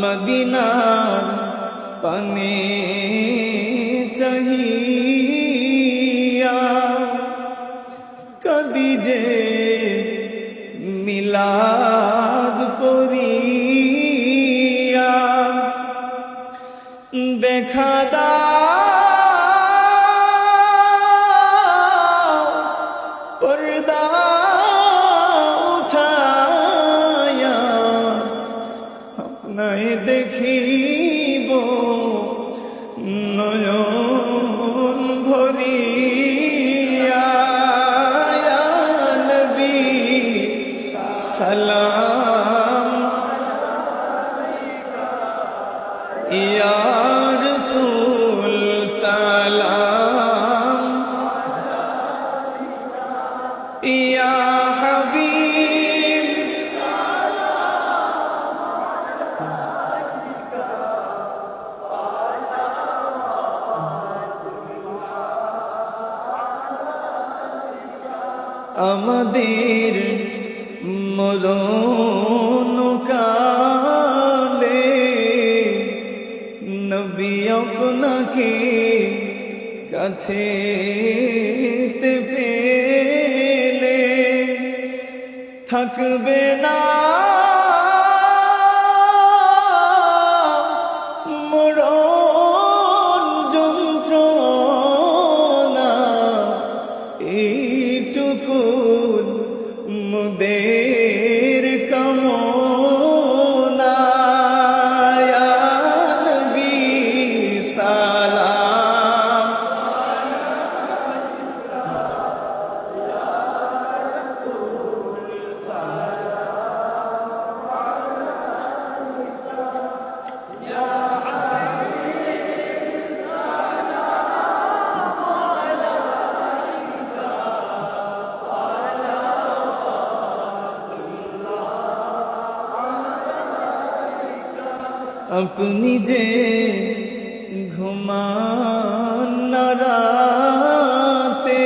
মদিনার পানে চাহিয়া ইয়া রাসূল সালাম। ইয়া হাবিব। আমাদের মরণ নবী আপনাকে কাছে পেলে থাকবে না আপনি যে ঘুমান রাতে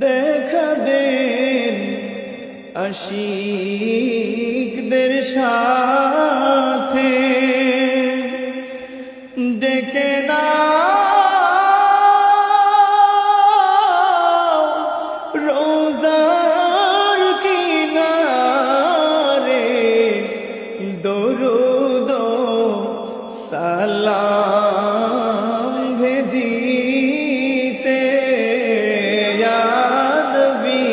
দেখা দেন আশিকদের সাথে ডেকে না দরুদ সালাম ভেজিতে নবী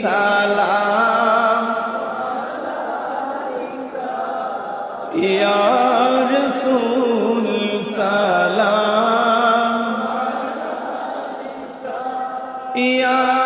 সালাম ইয়া রাসূল সালাম ইয়া